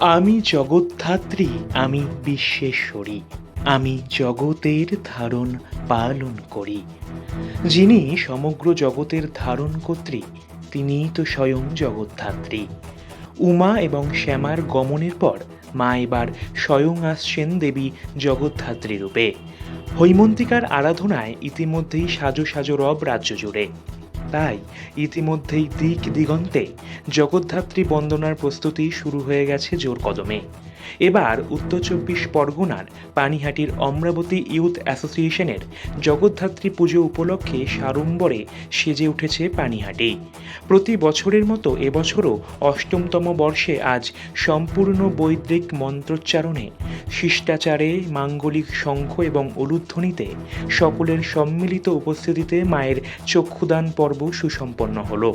আমি জগদ্ধাত্রী, আমি বিশ্বেশ্বরী, আমি জগতের ধারণ পালন করি। যিনি সমগ্র জগতের ধারণ কর্ত্রী, তিনিই তো স্বয়ং জগদ্ধাত্রী। উমা এবং শ্যামার গমনের পর মা এবার স্বয়ং আসছেন দেবী জগদ্ধাত্রী রূপে। হৈমন্তিকার আরাধনায় ইতিমধ্যেই সাজো সাজো রব রাজ্য জুড়ে। তাই ইতিমধ্যেই দিক দিগন্তে জগদ্ধাত্রী বন্দনার প্রস্তুতি শুরু হয়ে গেছে জোর কদমে এবার উত্তর চব্বিশ পরগনার পানিহাটির অমরাবতী ইউথ অ্যাসোসিয়েশনের জগদ্ধাত্রী পুজো উপলক্ষে সাড়ম্বরে সেজে উঠেছে পানিহাটি। প্রতি বছরের মতো এবছরও অষ্টমতম বর্ষে আজ সম্পূর্ণ বৈদিক মন্ত্রোচ্চারণে, শিষ্টাচারে, মাঙ্গলিক শঙ্খ এবং উলুধ্বনিতে সকলের সম্মিলিত উপস্থিতিতে মায়ের চক্ষুদান পর্ব সুসম্পন্ন হলো।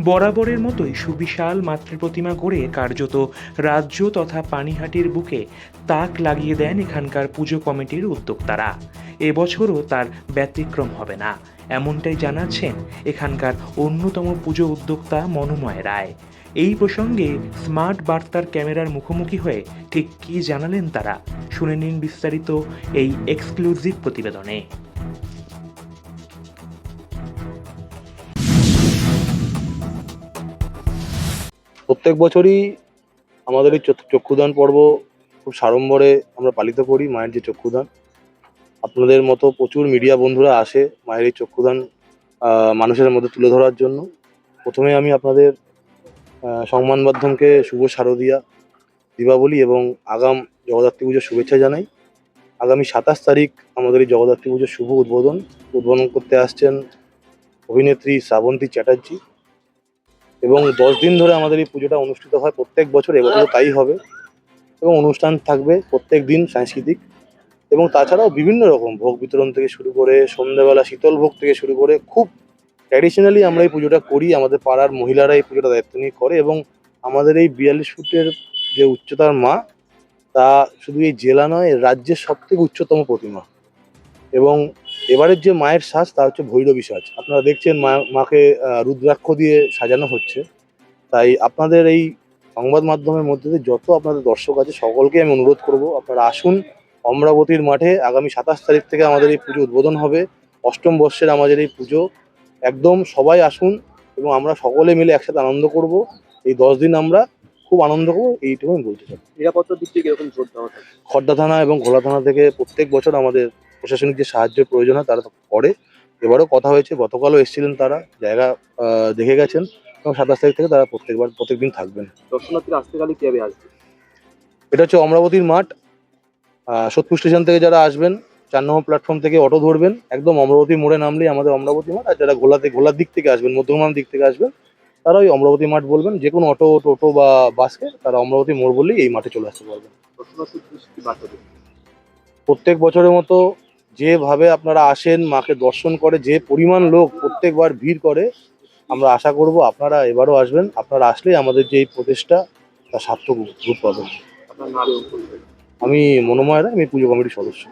বরাবরের মতোই সুবিশাল মাতৃপ্রতিমা গড়ে কার্যত রাজ্য তথা পানিহাটির বুকে তাক লাগিয়ে দেন এখানকার পুজো কমিটির উদ্যোক্তারা। এবছরও তার ব্যতিক্রম হবে না। এমনটাই জানাচ্ছেন এখানকার অন্যতম পুজো উদ্যোক্তা মনোময় রায়। এই প্রসঙ্গে স্মার্ট বার্তার ক্যামেরার মুখোমুখি হয়ে ঠিক কী জানালেন তারা, শুনে নিন বিস্তারিত এই এক্সক্লুসিভ প্রতিবেদনে। প্রত্যেক বছরই আমাদের এই চক্ষুদান পর্ব খুব সাড়ম্বরে আমরা পালিত করি, মায়ের যে চক্ষুদান। আপনাদের মতো প্রচুর মিডিয়া বন্ধুরা আসে মায়ের এই চক্ষুদান মানুষের মধ্যে তুলে ধরার জন্য। প্রথমে আমি আপনাদের সংবাদ মাধ্যমকে শুভ শারদিয়া, দীপাবলি এবং আগাম জগদ্ধাত্রী পুজোর শুভেচ্ছা জানাই। আগামী সাতাশ তারিখ আমাদের এই জগদ্ধাত্রী পুজোর শুভ উদ্বোধন উদ্বোধন করতে আসছেন অভিনেত্রী শ্রাবন্তী চ্যাটার্জি। এবং দশ দিন ধরে আমাদের এই পুজোটা অনুষ্ঠিত হয়, প্রত্যেক বছর, এবছরও তাই হবে। এবং অনুষ্ঠান থাকবে প্রত্যেক দিন সাংস্কৃতিক। এবং তাছাড়াও বিভিন্ন রকম ভোগ বিতরণ থেকে শুরু করে, সন্ধ্যেবেলা শীতল ভোগ থেকে শুরু করে, খুব ট্র্যাডিশনালি আমরা এই পুজোটা করি। আমাদের পাড়ার মহিলারা এই পুজোটা দায়িত্ব নিয়ে করে এবং আমাদের এই বিয়াল্লিশ ফুটের যে উচ্চতার মা, তা শুধু এই জেলা নয় রাজ্যের সব থেকে উচ্চতম প্রতিমা। এবং এবারের যে মায়ের সাজ তা হচ্ছে ভৈরবী সাজ। আপনারা দেখছেন মা মাকে রুদ্রাক্ষ দিয়ে সাজানো হচ্ছে। তাই আপনাদের এই সংবাদ মাধ্যমের মধ্যে দিয়ে যত আপনাদের দর্শক আছে সকলকে আমি অনুরোধ করব আপনারা আসুন অমরাবতীর মাঠে। আগামী সাতাশ তারিখ থেকে আমাদের এই পুজো উদ্বোধন হবে। অষ্টম বর্ষের আমাদের এই পুজো। একদম সবাই আসুন এবং আমরা সকলে মিলে একসাথে আনন্দ করব। এই দশ দিন আমরা খুব আনন্দ করব এইটুকু আমি বলতে চাই। নিরাপত্তার দিক থেকে খড়দা থানা এবং ঘোলা থানা থেকে প্রত্যেক বছর আমাদের প্রশাসনিক যে সাহায্যের প্রয়োজন হয় তারা করে। এবারও কথা হয়েছে গতকালও এসেছিলেন তারা জায়গা দেখে গেছেন এবং সাতাশ তারিখ থেকে তারা প্রত্যেকবার প্রত্যেকদিন থাকবেন। দর্শনার্থীরা আসতে গেলে কীভাবে আসবে? এটা হচ্ছে অমরাবতীর মাঠ সোদপুর স্টেশন থেকে যারা আসবেন চার নম্বর প্ল্যাটফর্ম থেকে অটো ধরবেন একদম অমরাবতী মোড়ে নামলেই আমাদের অমরাবতী মাঠ আর যারা গোলাতে গোলার দিক থেকে আসবেন মধ্যমান দিক থেকে আসবেন তারা ওই অমরাবতী মাঠ বলবেন যে কোনো অটো টোটো বা বাসকে তারা অমরাবতী মোড় বললেই এই মাঠে চলে আসতে পারবেন। প্রত্যেক বছরের মতো যেভাবে আপনারা আসেন মাকে দর্শন করে যে পরিমাণ লোক প্রত্যেকবার ভিড় করে আমরা আশা করব আপনারা এবারও আসবেন। আপনারা আসলেই আমাদের যে এই প্রচেষ্টা তা সার্থক রূপ পাবেন। আমি মনোময় রায় আমি পুজো কমিটির সদস্য।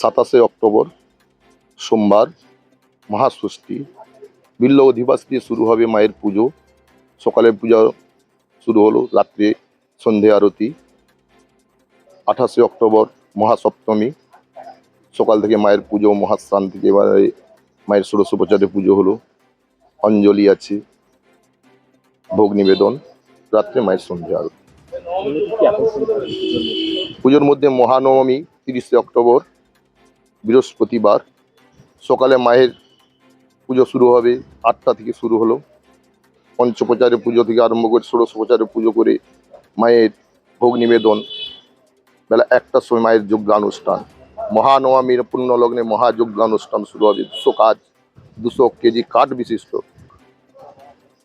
সাতাশে অক্টোবর সোমবার মহাষষ্ঠী। বিল্ল অধিবাস দিয়ে শুরু হবে মায়ের পুজো। সকালে পূজা শুরু হলো রাত্রে সন্ধে আরতি। আঠাশে অক্টোবর মহাসপ্তমী। সকাল থেকে মায়ের পুজো মহাস্নান থেকে এবারে মায়ের ষোড়শোপচারে পুজো হলো। অঞ্জলি আছে, ভোগ নিবেদন, রাত্রে মায়ের সন্ধে আরতি। এমনিতে কি আকর্ষণ থাকে পুজোর মধ্যে? মহানবমী, তিরিশে অক্টোবর, বৃহস্পতিবার। সকালে মায়ের পুজো শুরু হবে, আটটা থেকে শুরু হলো। পঞ্চপ্রচারে পুজো থেকে আরম্ভ করে ষোড়শোপচারে পুজো করে মায়ের ভোগ নিবেদন। বেলা একটার সময় মায়ের যজ্ঞানুষ্ঠান মহানবমীর পুণ্যলগ্নে মহাযজ্ঞানুষ্ঠান শুরু হবে। দুশো কাজ, দুশো কেজি কাঠ বিশিষ্ট।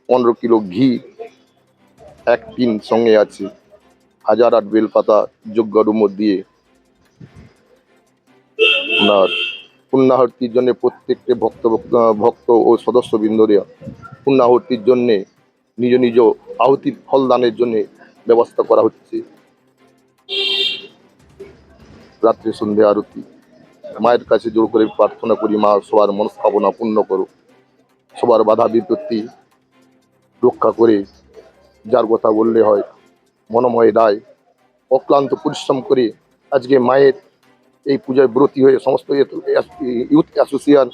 পনেরো কিলো ঘি, এক টিন সঙ্গে আছে। হাজার আট বেলপাতা যজ্ঞারুমর দিয়ে। আপনার পুণ্যাহর্তির জন্য প্রত্যেকটি ভক্ত, ভক্ত- ও সদস্যবৃন্দরা পুণ্যাহর্তির জন্যে নিজ নিজ আহুতির ফলদানের জন্যে ব্যবস্থা করা হচ্ছে। রাত্রে, সন্ধে আরতি। মায়ের কাছে জোর করে প্রার্থনা করি, মা, সবার মনস্কামনা পূর্ণ করো সবার বাধা বিপত্তি রক্ষা করে যার কথা বললে হয়, মনোময় রায় অক্লান্ত পরিশ্রম করে আজকে মায়ের এই পূজায় ব্রতী হয়ে সমস্ত ইউথ অ্যাসোসিয়েশন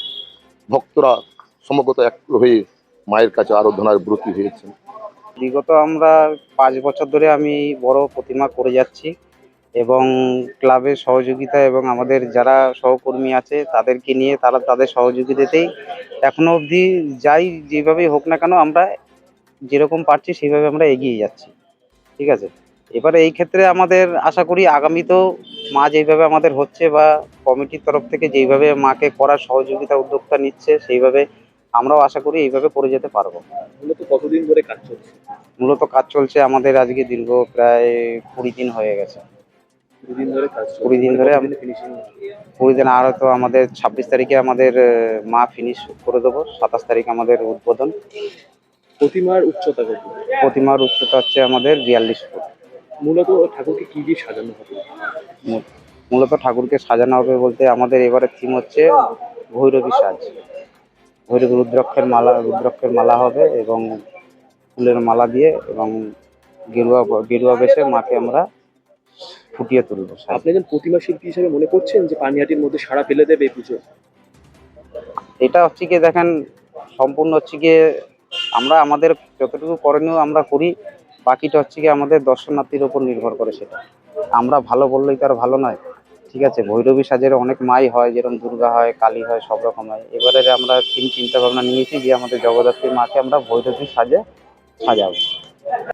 ভক্তরা সমগত এক হয়ে মায়ের কাছে আরাধনার ব্রতী হয়েছেন। বিগত আমরা পাঁচ বছর ধরে আমি বড় প্রতিমা করে যাচ্ছি। এবং ক্লাবের সহযোগিতা এবং আমাদের যারা সহকর্মী আছে তাদেরকে নিয়ে তারা তাদের সহযোগিতাতেই এখনও অবধি যাই যেভাবেই হোক না কেন আমরা যেরকম পারছি সেইভাবে আমরা এগিয়ে যাচ্ছি। ঠিক আছে? এবারে এই ক্ষেত্রে আমাদের আশা করি আগামীতেও মা যেইভাবে আমাদের হচ্ছে বা কমিটির তরফ থেকে যেইভাবে মাকে করার সহযোগিতা উদ্যোক্তা নিচ্ছে সেইভাবে আমরাও আশা করি এইভাবে করে যেতে পারব। মূলত কতদিন ধরে কাজ চলছে? মূলত কাজ চলছে আমাদের আজকে দীর্ঘ প্রায় কুড়ি দিন হয়ে গেছে। কুড়ি দিন ধরে কুড়ি দিন আর তো আমাদের ছাব্বিশ তারিখে আমাদের মা ফিনিশ করে দেবো। সাতাশ তারিখ আমাদের উদ্বোধন। প্রতিমার উচ্চতা কত? প্রতিমার উচ্চতা হচ্ছে আমাদের বিয়াল্লিশ ফুট। মূলত ঠাকুরকে কি দিয়ে সাজানো হবে? মূলত ঠাকুরকে সাজানো হবে বলতে আমাদের এবারের থিম হচ্ছে ভৈরবী সাজ। ভৈরবী রুদ্রাক্ষের মালা রুদ্রাক্ষের মালা হবে এবং ফুলের মালা দিয়ে এবং গেরুয়া গেরুয়া বেশে মাকে আমরা ফুটিয়ে তুলবো আপনি একজন প্রতিমা শিল্পী হিসেবে মনে করছেন যে পানিহাটির মধ্যে সারা ফেলে দেবে এই পুজো? এটা হচ্ছে গিয়ে দেখেন সম্পূর্ণ হচ্ছে গিয়ে আমরা আমাদের যতটুকু করণীয় আমরা করি বাকিটা হচ্ছে গিয়ে আমাদের দর্শনার্থীর উপর নির্ভর করে সেটা। আমরা ভালো বললেই তো আর ভালো নয় ঠিক আছে? ভৈরবী সাজের অনেক মাই হয় যেরকম দুর্গা হয় কালী হয় সব রকম হয়। এবারে আমরা চিন্তা ভাবনা নিয়েছি যে আমাদের জগদ্ধাত্রী মাকে আমরা ভৈরবী সাজে সাজাবো।